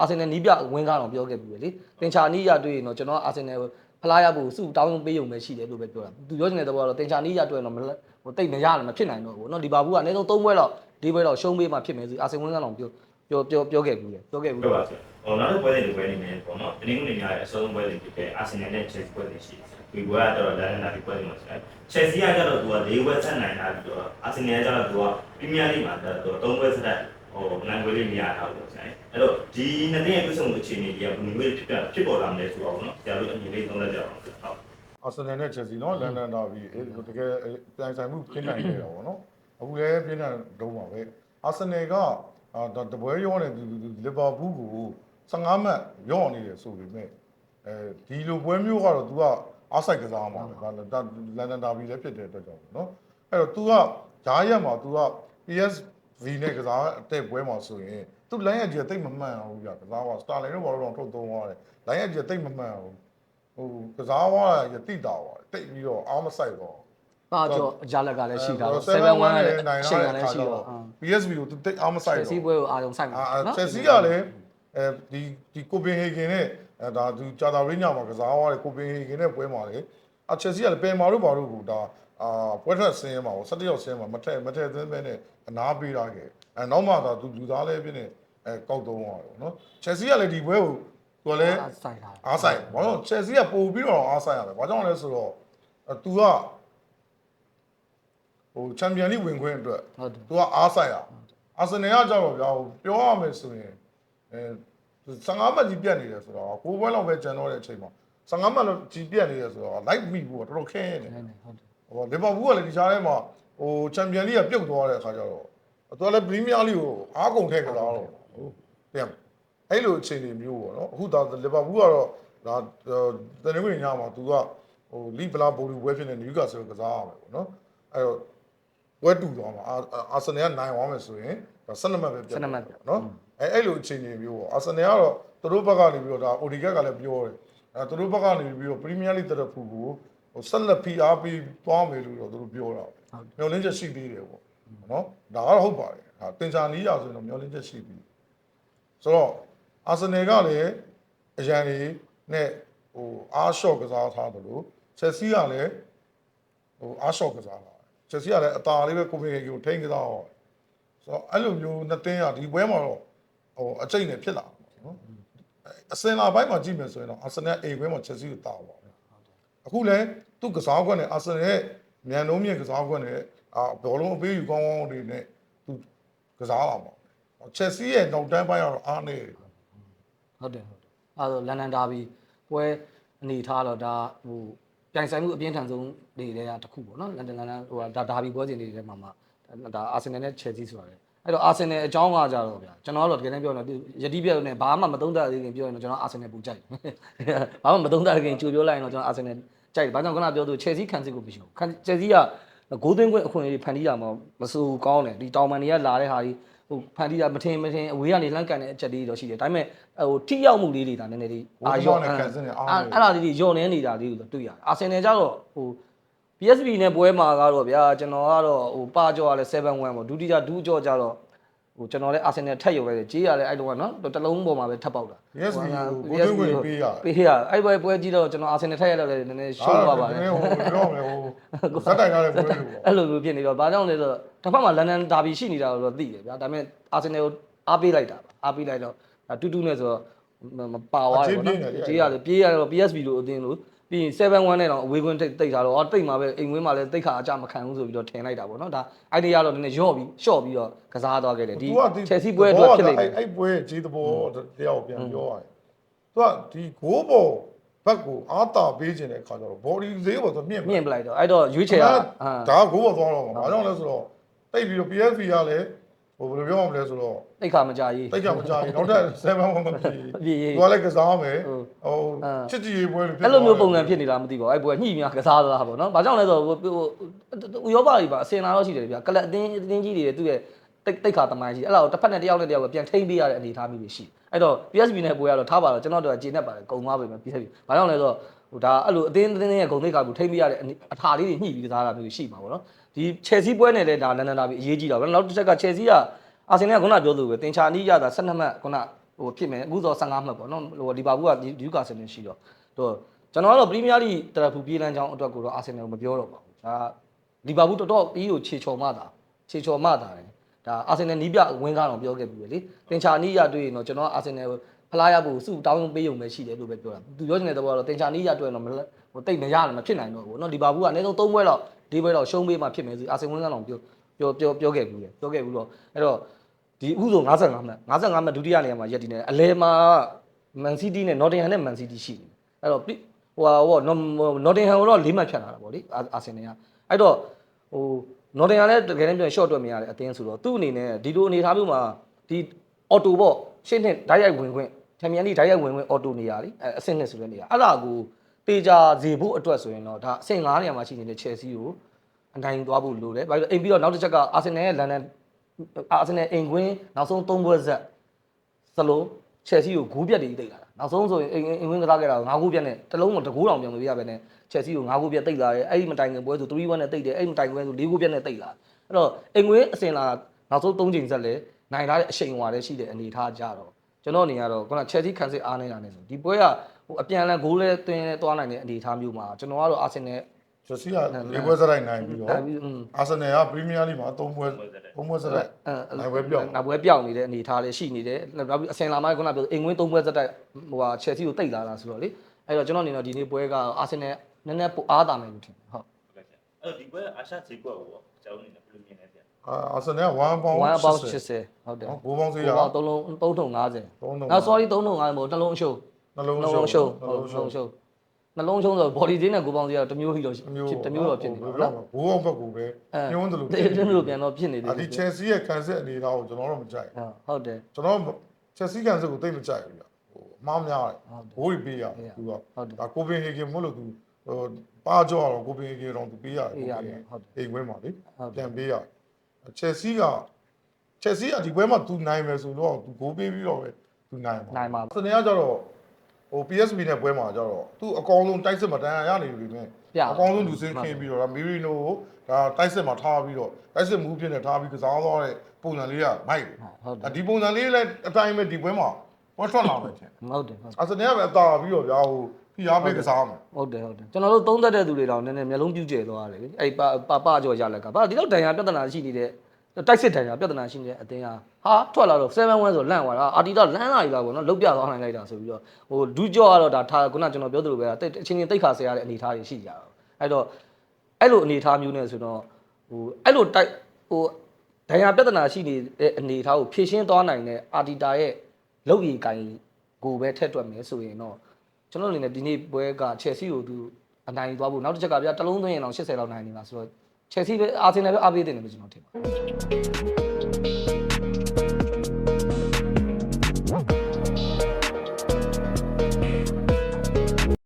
အာဆင်နယ်နီးပြဝင်းကားတော့ပြောခဲ့ပြီပဲလေတင်ချာနီးရတွေ့ရင်တော့ကျွန်တော်အာဆင်နယ်ဖလားရဖို့စုတောင်းပေးုံပဲရှိတယ်လို့ပဲပြောတာသူပြောချင်တဲ့သဘောကတော့တင်ချာနီးရတွေ့ရင်တော့မလဲဟိုတိတ်မရတယ်မဖြစ်နိုင်တော့ဘူးเนาะလီဗာပူးကအနည်းဆုံး၃ပွဲတော့၄ပွဲတော့ရှုံးပေးမှဖြစ်မယ်ဆိုအာဆင်ဝင်းကားတော့ပြောပြောပြောပြောခဲ့ဘူးလေပြောခဲ့ဘူး ပြောပါစေဟိုနောက်တစ်ပွဲတွေပွဲနေမယ်ပေါ့နော်တင်းကုန်နေများရဲ့အဆုံးပွဲတွေဖြစ်တဲ့အာဆင်နယ်နဲ့ချက်စီပွဲတွေရှိတယ်ဒီပွဲကတော့လန်ဒန်ဒီပွဲတွေမှာဆိုချက်စီကကျတော့သူက၄ပွဲဆက်နိုင်တာပြီးတော့အာဆင်နယ်ကကျတော့သူကပရီးမီးယားလိမှာတော့၃ပွဲဆက်တဲ့ ဟိုနိုင်ပွဲလေးမရတာဘူးဆိုင်အဲ့တော့ဒီနှစ်တင်းရဲ့ပြဿနာအခြေအနေတွေကဘယ်လိုမျိုးဖြစ်ဖြစ်ပေါ်လာမလဲဆိုတော့နော်ဆရာတို့အမြင်လေးသုံးသပ်ကြအောင်ဟုတ် အာဆင်နယ်နဲ့ချက်စီနော်လန်ဒန်ဒါဘီအဲတကယ်ပြိုင်ဆိုင်မှုပြင်းနိုင်နေတာပေါ့နော်အခုလည်းပြင်းနိုင်တော့ပါပဲအာဆင်နယ်ကအာဒါတပွဲရောနေသူလီဗာပူးကို15မှတ်ရောနေတယ်ဆိုပေမဲ့အဲဒီလိုပွဲမျိုးကတော့ तू ကအားဆိုင်ကစားမှာပဲဒါလန်ဒန်ဒါဘီလည်းဖြစ်တဲ့အတွက်ကြောင့်နော်အဲ့တော့ तू ကဂျားရက်မှာ तू က PSV နဲ့ကစားတဲ့ပွဲမှာဆိုရင် तू လိုင်းရကြီးတိတ်မမှန်ဘူးပြကစားကစတာလင်တို့ဘာလို့တော့ထုတ်သုံးသွားတယ်လိုင်းရကြီးတိတ်မမှန်ဘူးဟိုကစားဝါရတိတာပါတိတ်ပြီးတော့အားမဆိုင်တော့ပါကြောအကြလက်ကလည်းရှိတာတော့7-1 7-1လည်းနိုင်ရှိရတာတဲ့လည်းအခါရှိကျတော့တော့ PSV ကိုတိတ်အားမဆိုင်ချက်တော့စီပွဲကိုအာရုံစိုက်မှာအာနော်ချက်စီကလည်းအဲဒီဒီကိုပင်ဟေဂင်နဲ့အဲဒါသူဂျာတာရင်းညမှာကစားဝါရကိုပင်ဟေဂင်နဲ့ပွဲမှာလေအချက်စီကလည်းပယ်မာတို့ဘာတို့ကိုဒါအာပွဲထွက်ဆင်းရမှာပေါ့17ရောက်ဆင်းမှာမထက်မထက်သင်းပဲနဲ့ အနာပေးတာခဲ့အဲနောက်မှသာသူလူသားလေးဖြစ်နေအဲကောက်သုံးသွားတော့နော်ချက်စီကလည်းဒီပွဲကိုသူကလည်းအားစိုက်တာအားဆိုင်ဘာလို့ချက်စီကပို့ပြီးတော့အားဆိုင်ရတယ်ဘာကြောင့်လဲဆိုတော့အဲ तू ကဟိုချန်ပီယံလိဝင်ခွင့်အတွက်ဟုတ်တယ် तू ကအားဆိုင်ရအာဆင်နယ်ကကြောက်တော့ဗျာဟိုပြောရမယ်ဆိုရင်အဲ15မှတ်ကြီးပြတ်နေတယ်ဆိုတော့ကိုပွဲလောက်ပဲကျန်တော့တဲ့အချိန်မှာ15မှတ်လောက်ကြီးပြတ်နေတယ်ဆိုတော့ live မိဖို့ကတော်တော်ခင်းနေတယ်ဟုတ်တယ်ဟုတ်တယ်ဟိုလီဗာပူးကလည်းဒီချားထဲမှာ ဟိုချန်ပီယံလိကပြုတ်သွားတဲ့အခါကျတော့သူကလည်းပရီးမီးယားလိကိုအားကုန်ထည့်ကြတာတော့ဟုတ်ပြန်အဲ့လိုအခြေအနေမျိုးပေါ့နော်အခုဒါလီဗာပူးကတော့ဒါတနင်္ဂနွေညမှာသူကဟိုလီဗလာဘူရီဝဲဖြစ်နေနယူကာဆယ်ကစားရမယ်ပေါ့နော်အဲ့တော့ဝဲတူသွားမှာအာအာဆင်နယ်ကနိုင်သွားမယ်ဆိုရင်ဒါ12မှတ်ပဲပြတ်12မှတ်နော်အဲအဲ့လိုအခြေအနေမျိုးပေါ့အာဆင်နယ်ကတော့သူတို့ဘက်ကနေပြီးတော့ဒါအိုဒီကက် ကလည်းပြောတယ်အဲသူတို့ဘက်ကနေပြီးတော့ပရီးမီးယားလိတရဖူကို ဟိုဆက်လက် PR ပေးသွားမယ်လို့တော့သူတို့ပြောတာပေါ့မျောလင်းချက်ရှိသေးတယ်ပေါ့နော်ဒါကတော့ဟုတ်ပါတယ်ဒါတင်ချာနီးရဆိုရင်တော့မျောလင်းချက်ရှိပြီဆိုတော့အာဆင်နယ်ကလည်းအရန်ကြီးနဲ့ဟိုအားရှော့ကစားထားတယ်လို့ချက်စီကလည်းဟိုအားရှော့ကစားတာချက်စီကလည်းအသာလေးပဲကိုပင်ကိုထိန်းကစားအောင်ဆိုတော့အဲ့လိုမျိုးနှစ်တင်းကဒီပွဲမှာတော့ဟိုအကျိတ်နဲ့ဖြစ်လာတယ်နော်အစင်လာဘိုင်းမှာကြည့်မယ်ဆိုရင်တော့အာဆင်နယ်အိမ်ခွဲမှာချက်စီကိုတာပါပဲ အခုလည်းသူ့ကစားခွက်နဲ့အာဆင်နယ်ရဲ့မြန်နှုံးမြင့်ကစားခွက်နဲ့အာဘောလုံးအပေးယူကောင်းကောင်းတွေနဲ့သူကစားလာပါချက်စီရဲ့နောက်တန်းပိုင်းကတော့အားနေတယ်ဟုတ်တယ်ဟုတ်တယ်အဲဒါလန်ဒန်ဒါဘီပွဲအနေထားတော့ဒါဟိုပြိုင်ဆိုင်မှုအပြင်းထန်ဆုံးတွေတဲကတစ်ခုပေါ့နော်လန်ဒန်လန်ဒန်ဟိုဒါဒါဘီပွဲစဉ်တွေထဲမှာမှာဒါအာဆင်နယ်နဲ့ချယ်ဆီဆိုတာလေအဲ့တော့အာဆင်နယ်အကြောင်းကကြတော့ဗျာကျွန်တော်ကတော့တကယ်တမ်းပြောရင်တော့ယတိပြတ်နဲ့ဘာမှမသုံးသပ်သေးခင်ပြောရင်တော့ကျွန်တော်အာဆင်နယ်ပူကြိုက်ဘာမှမသုံးသပ်ခင်ကြိုပြောလိုက်ရင်တော့ကျွန်တော်အာဆင်နယ် ကြိုက်တယ်ဘာကြောင့်ခုနပြောသူချယ်ဆီခံစစ်ကိုမရှိဘူးခံချယ်ဆီကဂိုးသွင်းခွင့်အခွင့်အရေးဖန်တီးတာမှမဆိုးကောင်းတယ်ဒီတောင်ပန်တွေကလာတဲ့ဟာကြီးဟိုဖန်တီးတာမထင်မထင်အဝေးကနေလှမ်းကန်တဲ့အချက်လေးတော့ရှိတယ်ဒါပေမဲ့ဟိုထိရောက်မှုလေးတွေဒါနည်းနည်းလေးအာရော့အဲ့အဲ့ဒါလေးတွေညော့နေနေတာလေးကိုတွေ့ရတယ်အာဆင်နယ်ကျတော့ဟို PSV နဲ့ပွဲမှာကတော့ဗျာကျွန်တော်ကတော့ဟိုပါကြောရလဲ7-1ပေါ့ဒုတိယဒူးကြောကြတော့ ဟိုကျွန်တော်လည်းအာဆင်နယ်ထက်ရုံလိုက်တယ်ကြေးရလဲအဲ့တော့ကနော်တစ်လုံးပေါ်မှာပဲထပ်ပေါက်တာ PSV ကိုဂိုးသွင်းခွင့်ပေးရတယ်ပေးရအဲ့ပွဲပွဲကြည့်တော့ကျွန်တော်အာဆင်နယ်ထက်ရတော့လည်းနည်းနည်းရှုံးသွားပါတယ်ဟိုပြောမယ်ဟိုဇက်တိုင်ကားတဲ့ပွဲတွေပေါ့အဲ့လိုမျိုးဖြစ်နေတော့ဘာကြောင့်လဲဆိုတော့တစ်ဖက်မှာလန်ဒန်ဒါဘီရှိနေတာတော့သိတယ်ဗျာဒါပေမဲ့အာဆင်နယ်ကိုအားပေးလိုက်တာပါအားပေးလိုက်တော့ဒါတူတူနဲ့ဆိုတော့မပါသွားတယ်ပေါ့နော်ကြေးရတယ်ပြေးရတော့ PSV လို့အတင်းလို့ ပြီးရင်7-1နဲ့တော့အဝေးကွင်းတိတ်တိတ်ထားတော့အော်တိတ်မှာပဲအိမ်ဝင်းမှာလည်းတိတ်ခါအကြမခံဘူးဆိုပြီးတော့ထင်လိုက်တာပေါ့နော်ဒါ idea ကတော့နည်းနည်းရော့ပြီးရှော့ပြီးတော့ကစားသွားခဲ့တယ်ဒီ Chelsea ပွဲအတွက်ဖြစ်နေတယ်အဲ့ပွဲဂျေးသဘောတရားကိုပြန်ပြောရရင်သူကဒီဂိုးပေါ်ဘက်ကိုအာတာပေးခြင်းတဲ့အခါကျတော့ body ဈေးပေါ်ဆိုမြင့်မြင့်ပလိုက်တော့အဲ့တော့ရွေးချယ်တာအာဒါကဂိုးပေါ်သွားတော့မှာဘာကြောင့်လဲဆိုတော့တိတ်ပြီးတော့ PSV ကလည်း ဟိုဘယ်လိုပြောမလဲဆိုတော့တိတ်ခါမကြကြီးတိတ်ကြမကြဘူးနောက်ထပ်7 1မဖြစ်အပြည့်ရေးသူကလည်းကစားမယ်ဟုတ်ဟိုချစ်ကြည်ရေးပွဲတွေဖြစ်အဲ့လိုမျိုးပုံစံဖြစ်နေတာမသိပါဘူးအဲ့ပွဲညှိများကစားသွားတာပေါ့နော်။ဘာကြောင့်လဲဆိုတော့ဟိုဟိုဥရောပတွေပါအစင်လာတော့ရှိတယ်ဗျာ။ကလပ်အတင်းအတင်းကြီးတွေသူ့ရဲ့တိတ်တိတ်ခါတမိုင်းကြီးအဲ့လောက်တစ်ဖက်နဲ့တစ်ယောက်နဲ့တစ်ယောက်ကပြန်ထိမ့်ပေးရတဲ့အနေအထားမျိုးတွေရှိ။အဲ့တော့ PSV နဲ့ပွဲရတော့ထားပါတော့ကျွန်တော်တို့ကဂျင်းနဲ့ပါတယ်ဂုံသွားပြီမယ် PSV ။ဘာကြောင့်လဲဆိုတော့ ဟိုဒါအဲ့လိုအတင်းအတင်းရဲ့ဂုံသိက္ခာကိုထိမ့်ပေးရတဲ့အအထာလေးတွေညှိပြီးကစားတာမျိုးတွေရှိမှာပေါ့နော်။ဒီ Chelsea ပွဲနဲ့လည်းဒါလန်ဒန်ဒါပြီးအရေးကြီးတာပေါ့နော်။နောက်တစ်ချက်က Chelsea ကအာဆင်နယ်ကခုနပြောသလိုပဲတင်ချာနီးရတာ12မှတ်ခုနဟဟိုဖြစ်မယ်အခုဆို15မှတ်ပေါ့နော်ဟိုလီဗာပူးကဒီယူကာဆယ်နဲ့ရှိတော့တော့ကျွန်တော်ကတော့ပရီးမီးယားလိတရဖူပြေးလန်းချောင်းအတွက်ကိုတော့အာဆင်နယ်ကိုမပြောတော့ပါဘူးဒါလီဗာပူးတော်တော်ပြီးကိုခြေချော်မှတာခြေချော်မှတာတယ်ဒါအာဆင်နယ်နီးပြဝင်းကားတော့ပြောခဲ့ပြီလေတင်ချာနီးရတွေ့ရင်တော့ကျွန်တော်အာဆင်နယ်ကို ဖလားရဖို့စုတောင်းပေးုံပဲရှိတယ်လို့ပဲပြောတာသူပြောချင်တဲ့သဘောကတော့တင်ချာနီးရတွေ့ရင်တော့မလဲဟိုတိတ်မရတယ်မဖြစ်နိုင်တော့ဘူးเนาะလီဗာပူးကအနည်းဆုံး3ပွဲတော့ဒီပွဲတော့ရှုံးပေးမှဖြစ်မယ်ဆိုအာဆင်ဝင်းကားတော့ပြောပြောပြောပြောခဲ့ဘူးလေပြောခဲ့ဘူးတော့အဲ့တော့ ဒီဥဆို55မှတ်55မှတ်ဒုတိယနေရာမှာရက်တည်နေတယ်အလဲမှာမန်စီးတီးနဲ့နော်တင်ဟမ်နဲ့မန်စီးတီးရှိတယ်အဲ့တော့ဟိုဟာဟိုနော်တင်ဟမ်ကိုတော့၄မှတ်ဖြတ်လာတာပေါ့လေအာဆင်နယ်ကအဲ့တော့ဟိုနော်တင်ဟမ်လည်းတကယ်တမ်းပြောရင် short တွက်မရတဲ့အတင်းဆိုတော့သူ့အနေနဲ့ဒီလိုအနေထားမျိုးမှာဒီအော်တိုပေါ့ရှင်းနဲ့ဓာတ်ရိုက်ဝင်ခွင့် ချန်ပီယံလိဓာတ်ရိုက်ဝင်ခွင့်အော်တိုနေရာလေအဆင့်နဲ့ဆိုတဲ့နေရာအဲ့ဒါကိုတေချာစေဖို့အတွက်ဆိုရင်တော့ဒါအဆင့်9နေရာမှာရှိနေတဲ့ Chelsea ကိုအနိုင်သွားဖို့လိုတယ်ဘာလို့အိမ်ပြီးတော့နောက်တစ်ချက်ကအာဆင်နယ်ရဲ့လန်ဒန်အာဆင်နယ်အိမ်ကွင်းနောက်ဆုံး၃ပွဲဆက်စလုံးချက်စီကိုဂိုးပြက်တွေတိတ်လာတာနောက်ဆုံးဆိုရင်အိမ်အိမ်ကွင်းကစားခဲ့တာ၅ဂိုးပြက်နဲ့တစ်လုံးကတကိုးတောင်ပြန်မပြရပဲနဲ့ချက်စီကို၅ဂိုးပြက်တိတ်လာတယ်အဲ့ဒီမတိုင်ခင်ပွဲဆို3-1နဲ့တိတ်တယ်အဲ့ဒီမတိုင်ခင်ပွဲဆို၄ဂိုးပြက်နဲ့တိတ်လာအဲ့တော့အိမ်ကွင်းအစင်လာနောက်ဆုံး၃ချိန်ဆက်လဲနိုင်လာတဲ့အချိန်ဝါလည်းရှိတဲ့အနေအထားကြတော့ ကျွန်တော်အနေနဲ့ကတော့ခုနချက်စီခံစစ်အားနေတာနဲ့ဆိုဒီပွဲကဟိုအပြန်လန်ဂိုးလဲသွင်းလဲသွားနိုင်တဲ့အနေအထားမျိုးမှာကျွန်တော်ကတော့အာဆင်နယ်ဂျစီကလေးပွဲစရိုက်နိုင်ပြီးတော့နိုင်ပြီးอืมအာဆင်နယ်ကပရီးမီးယားလိမှာ၃ပွဲ၃ပွဲစရိုက်အဲနိုင်ပွဲပြောင်းနောက်ပွဲပြောင်းနေတဲ့အနေအထားလေးရှိနေတယ်နောက်ပြီးအစင်လာမိုင်းခုနပြောအိမ်ဝင်း၃ပွဲစက်တိုက်ဟိုဟာချက်စီကိုတိတ်လာတာဆိုတော့လေအဲ့တော့ကျွန်တော်အနေနဲ့ဒီနေ့ပွဲကအာဆင်နယ်နည်းနည်းပိုအားတာမယ်လို့ထင်တယ်ဟုတ်ဟုတ်ကဲ့အဲ့တော့ဒီပွဲအာရှဈေးကွက်ကိုရောကျွန်တော်အနေနဲ့ဘယ်လိုမြင်လဲဗျ အာဆင်နယ်က1ပေါင်1 about 80 80ဟုတ်တယ်ဘိုးပေါင်းစေးရဟိုပေါင်း3လုံး3ထုံ50 3လုံးနောက် sorry 3ထုံ50မဟုတ်နှလုံးအရှုံးနှလုံးနှလုံးအရှုံးဟုတ်နှလုံးအရှုံးနှလုံးအရှုံးဆိုတော့ body သေးနဲ့ကိုပေါင်းစီကတော့တစ်မျိုးဟီတော့ဖြစ်တစ်မျိုးတော့ဖြစ်နေပါဘိုးနော်ပေါင်းဘက်ကိုပဲညှိုးတယ်လို့တေးတင်းလို့ပြန်တော့ဖြစ်နေတယ်အဒီ Chelsea ရဲ့ကန်စစ်အနေထားကိုကျွန်တော်တော့မကြိုက်ဟုတ်တယ် ကျွန်တော် Chelsea ကန်စစ်ကိုတိတ်မကြိုက်ဘူးဗျဟိုအမားများတယ်ဘိုးကြီးပေးရသူကဟုတ်တယ်ဒါကိုပင်ဟေဂင်မို့လို့သူဟိုပါကြောတော့ကိုပင်ဟေဂင်တော့သူပေးရတယ်ပေးရတယ်ဟုတ်တယ် အိမ်ဝင်းပါလေဟုတ်တယ် ပြန်ပေးရ ချက်စီကချက်စီကဒီပွဲမှာသူနိုင်မယ်ဆိုတော့သူဂိုးပေးပြီးတော့ပဲသူနိုင်ပါနိုင်ပါစနေကကျတော့ဟို PSV နဲ့ပွဲမှာကျတော့သူအကောင်ဆုံးတိုက်စစ်မှာတန်ရာရနေပြီမဲ့ပြအကောင်ဆုံးလူစင်းခင်းပြီးတော့ဒါမီရီနိုကိုဒါတိုက်စစ်မှာထားပြီးတော့တိုက်စစ်မူးဖြစ်နေထားပြီးကစားသွားတဲ့ပုံစံလေးကမိုက်တယ်ဟုတ်တယ်ဒါဒီပုံစံလေးလည်းအတိုင်းပဲဒီပွဲမှာပွဲထွက်လာမယ်ထင်ဟုတ်တယ်ဟုတ်တယ်အစနေကပဲအသာပြီးတော့ဗျာဟို ဖိအားပေးကစားမယ်ဟုတ်တယ်ဟုတ်တယ်ကျွန်တော်တို့သုံးသက်တဲ့သူတွေတော့နည်းနည်းမျိုးလုံးပြူကျဲသွားတယ်လေအဲ့ပပပကြော်ရလက်ကဘာဒီတော့ဒဏ်ရာပြဿနာရှိနေတဲ့တိုက်စစ်ဒဏ်ရာပြဿနာရှိနေတဲ့အတင်းဟာဟာထွက်လာတော့7-1ဆိုလန့်သွားတာအာတီတော့လန့်လာပြီလားပေါ့နော်လုတ်ပြသွားနိုင်လိုက်တာဆိုပြီးတော့ဟိုဒူးကြော့ကတော့ဒါထားခုနကျွန်တော်ပြောသလိုပဲတိတ်အချင်းချင်းတိတ်ခါဆရာတဲ့အနေအထားတွေရှိကြတော့အဲ့တော့အဲ့လိုအနေအထားမျိုးနဲ့ဆိုတော့ဟိုအဲ့လိုတိုက်ဟိုဒဏ်ရာပြဿနာရှိနေတဲ့အနေအထားကိုဖြည့်ရှင်းသွားနိုင်တဲ့အာတီတာရဲ့လုတ်ရီကိုင်ကိုပဲထက်တွက်မယ်ဆိုရင်တော့ ကျွန်တော်အနေနဲ့ဒီနေ့ပွဲက Chelsea ကိုသူအနိုင်သွားဖို့နောက်တစ်ချက်ကဗျာတစ်လုံးသွင်းရင်တော့80လောက်နိုင်နေမှာဆိုတော့ Chelsea ပဲအာဆင်နယ်ပဲအားပေးတယ်လို့ကျွန်တော်ထင်ပါတယ်